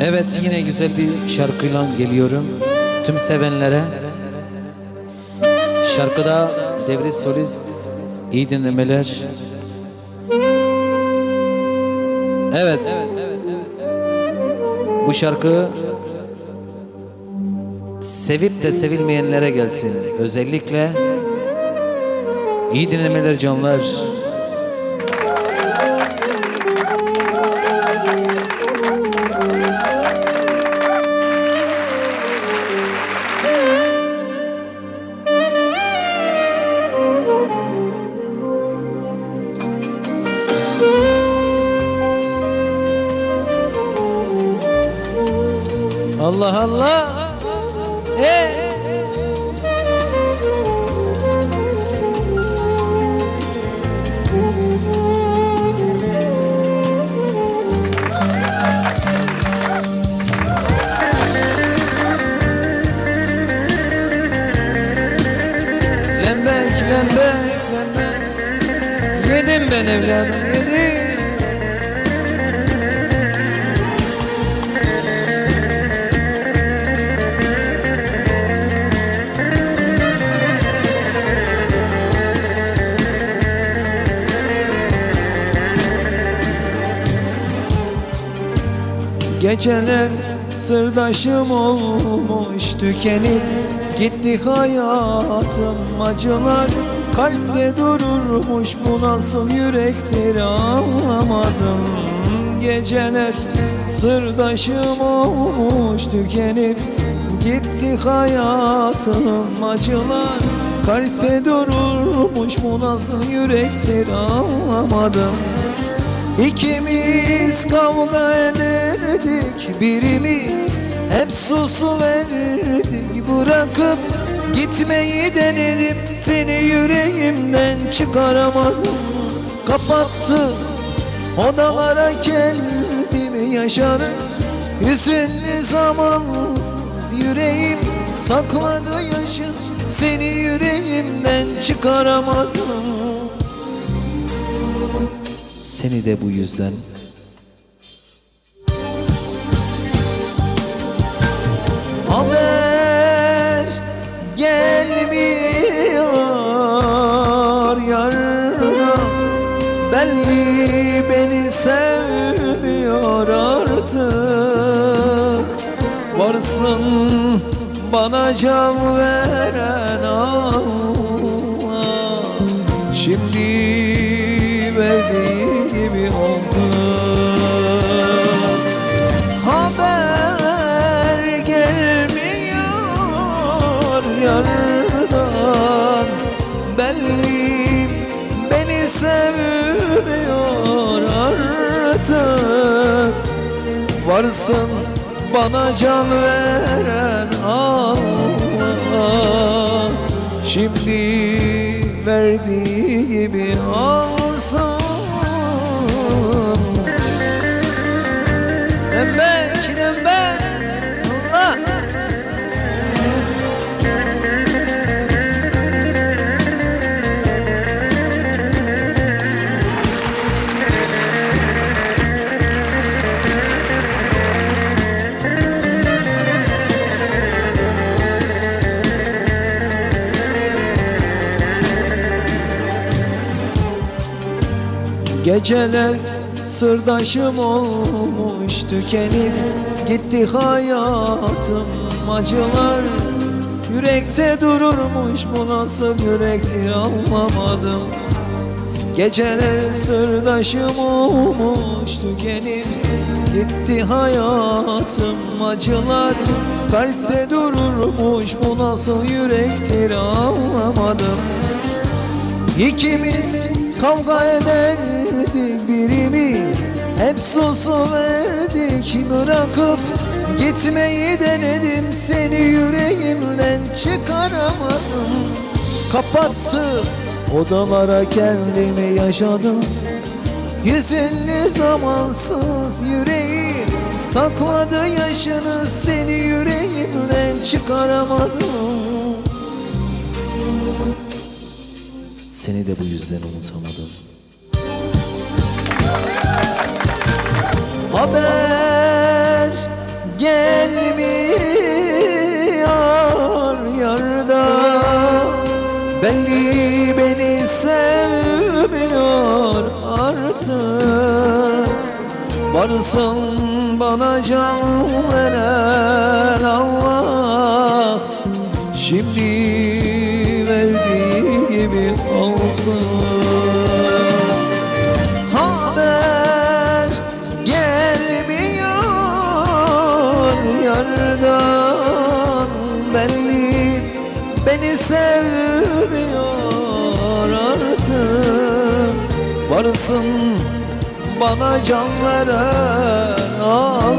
Evet yine güzel bir şarkıyla geliyorum. Tüm sevenlere. Şarkıda devre solist iyi dinlemeler. Evet. Bu şarkı sevip de sevilmeyenlere gelsin. Özellikle iyi dinlemeler canlar. Allah Allah. Hey. Lembek, lembek, lembek Yedim ben evladım, yedim Geceler sırdaşım olmuş tükenip Gitti hayatım. Acılar Kalpte dururmuş bu nasıl yürektir anlamadım. Geceler sırdaşım olmuş tükenip Gitti hayatım. Acılar Kalpte dururmuş bu nasıl yürektir anlamadım. İkimiz kavga ederdik birimiz. Hep susu verdik bırakıp Gitmeyi denedim. Seni yüreğimden çıkaramadım. Kapattı odalara kendimi yaşarım Hüzünlü zamansız yüreğim sakladı yaşın. Seni yüreğimden çıkaramadım. Seni de bu yüzden gelmiyor yarına. Belli beni sevmiyor artık. Varsın bana can veren Allah Varsın bana can veren Allah Şimdi verdiği gibi Geceler sırdaşım olmuş tükenip Gitti hayatım. Acılar Yürekte dururmuş bu nasıl yürektir anlamadım. Geceler sırdaşım olmuş tükenip Gitti hayatım. Acılar Kalpte dururmuş bu nasıl yürektir anlamadım. İkimiz kavga ederdik birimiz. Hep susu verdik bırakıp Gitmeyi denedim. Seni yüreğimden çıkaramadım. Kapattım odalara kendimi yaşadım. Yüzünlü zamansız yüreğim Sakladı yaşını. Seni yüreğimden çıkaramadım. Seni de bu yüzden unutamadım Haber gelmiyor yardan Belli beni sevmiyor artık. Varsın bana can veren Allah beni sevmiyor artık. Varsın bana can veren Allah.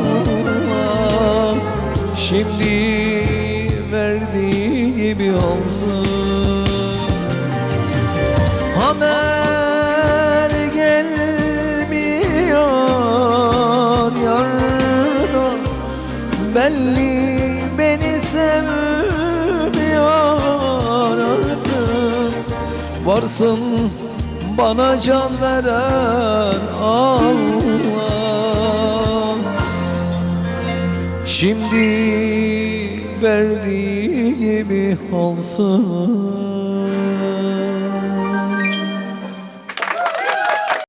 Şimdi verdiği gibi olsun. Haber gelmiyor yardan Belli beni sevmiyor Varsın bana can veren Allah. Şimdi verdiği gibi olsun